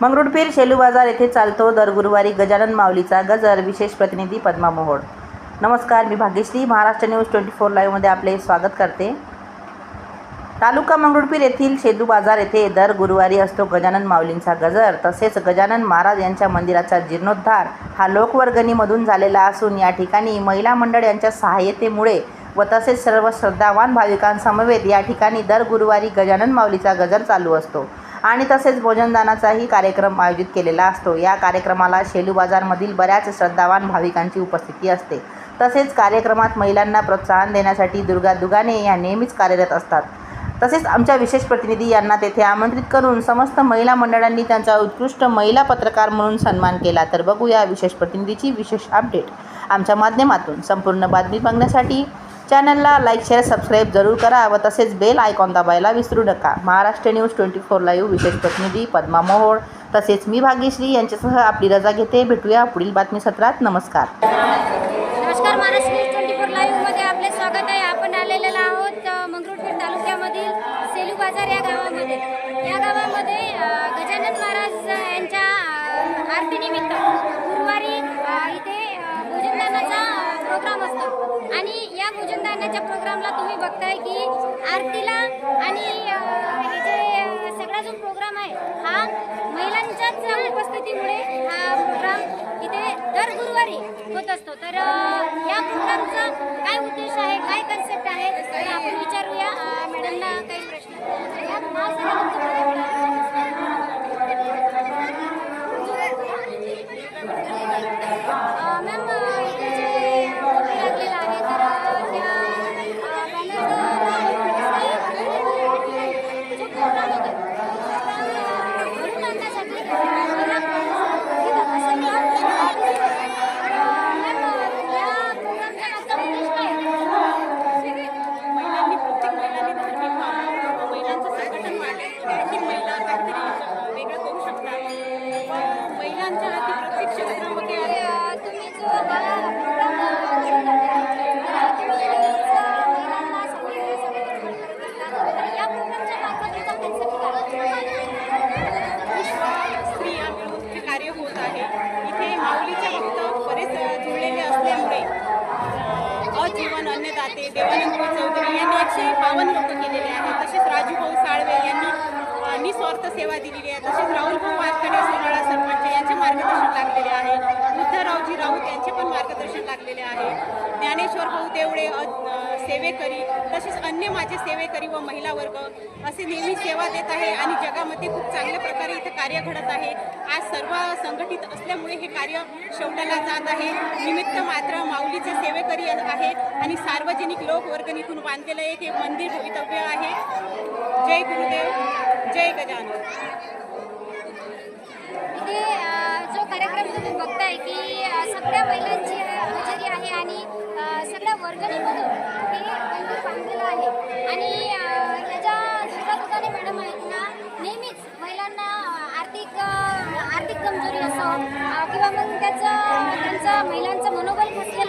मंगरुळपीर शेलू बाजार येथे चालतो. दर गुरुवारी गजानन माऊलीचा गजर विशेष प्रतिनिधी पद्मा मोहोळ. नमस्कार मी Bhagyashree. Maharashtra news twenty four लाईव्हमध्ये आपले स्वागत करते. तालुका मंगरुळपीर येथील शेलू बाजार येथे दर गुरुवारी असतो गजानन माऊलींचा गजर. तसेच गजानन महाराज यांच्या मंदिराचा जीर्णोद्धार हा लोकवर्गणीमधून झालेला असून या ठिकाणी महिला मंडळ यांच्या सहाय्यतेमुळे व तसेच सर्व श्रद्धावान भाविकांसमवेत या ठिकाणी दर गुरुवारी गजानन माऊलीचा गजर चालू असतो. आणि तसेच भोजनदानाचाही कार्यक्रम आयोजित केलेला असतो. या कार्यक्रमाला शेलू बाजारमधील बऱ्याच श्रद्धावान भाविकांची उपस्थिती असते. तसेच कार्यक्रमात महिलांना प्रोत्साहन देण्यासाठी दुर्गा दुगाने या नेहमीच कार्यरत असतात. तसेच आमच्या विशेष प्रतिनिधी यांना तेथे आमंत्रित करून समस्त महिला मंडळांनी त्यांचा उत्कृष्ट महिला पत्रकार म्हणून सन्मान केला. तर बघूया विशेष प्रतिनिधीची विशेष अपडेट आमच्या माध्यमातून. संपूर्ण बातमी बघण्यासाठी चॅनलला लाईक शेअर सबस्क्राईब जरूर करा व तसेच बेल आयकॉन दाबायला विसरू नका. Maharashtra news twenty four live विशेष प्रतिनिधी पद्मा मोहोळ. तसेच मी भाग्यश्री यांच्यासह आपली रजा घेते. भेटूया पुढील बातमी सत्रात नमस्कार. नमस्कार महाराष्ट्र न्यूज ट्वेंटी फोर लाईव्हमध्ये आपले स्वागत आहे. आपण आलेलेलो आहोत मंगरुळपीर तालुक्यामधील सेलू बाजार या गावामध्ये. या गावामध्ये गजानन महाराज यांच्या आरतीनिमित्त गुरुवारी इथे भोजनदानाचा प्रोग्राम असतो. आणि या भोजनदानाच्या प्रोग्रामला तुम्ही बघताय की आरतीला आणि हे जे सगळा जो प्रोग्राम आहे हा महिलांच्याच उपस्थितीमुळे हा प्रोग्राम इथे दर गुरुवारी होत असतो. तर या प्रोग्रामचा काय उद्देश आहे काय कन्सेप्ट आहे तर आपण विचारूया अ, मॅडमला काही प्रश्न. Concept काय आहे? विश्व स्त्रिया मिळून हे कार्य होत आहे. इथे माऊलीचे भक्त बरेच जुळलेले असल्यामुळे अजीवन अन्नदाते देवानंद चौधरी यांनी एकशे बावन्न लोक केलेले आहेत. तसेच राजूभाऊ साळवे यांनी अं, निस्वार्थ सेवा दिलेली आहे. तसेच राहुलभाऊ वारकडे सोनाळा सरपंच ज्ञानेश्वर भाऊ देवडे सेवेकरी तसेच अन्य माझे सेवेकरी व महिला वर्ग असे नेहमी सेवा देत आहे आणि जगामध्ये खूप चांगल्या प्रकारे इथं कार्य घडत आहे. आज सर्व संघटित असल्यामुळे हे कार्य शेवटाला जात आहे. निमित्त मात्र माऊलीचे सेवेकरी आहे आणि सार्वजनिक लोकवर्गणीतून बांधलेलं एक हे मंदिर भवितव्य आहे. जय गुरुदेव जय गजानन. वर्गणीमधून हे त्यांनी सांगितलं आहे. आणि ह्याच्या याच्या दुकाने मॅडम आहेत ना नेहमीच महिलांना आर्थिक आर्थिक कमजोरी असो किंवा मग त्याचं त्यांचं महिलांचं मनोबल खचलं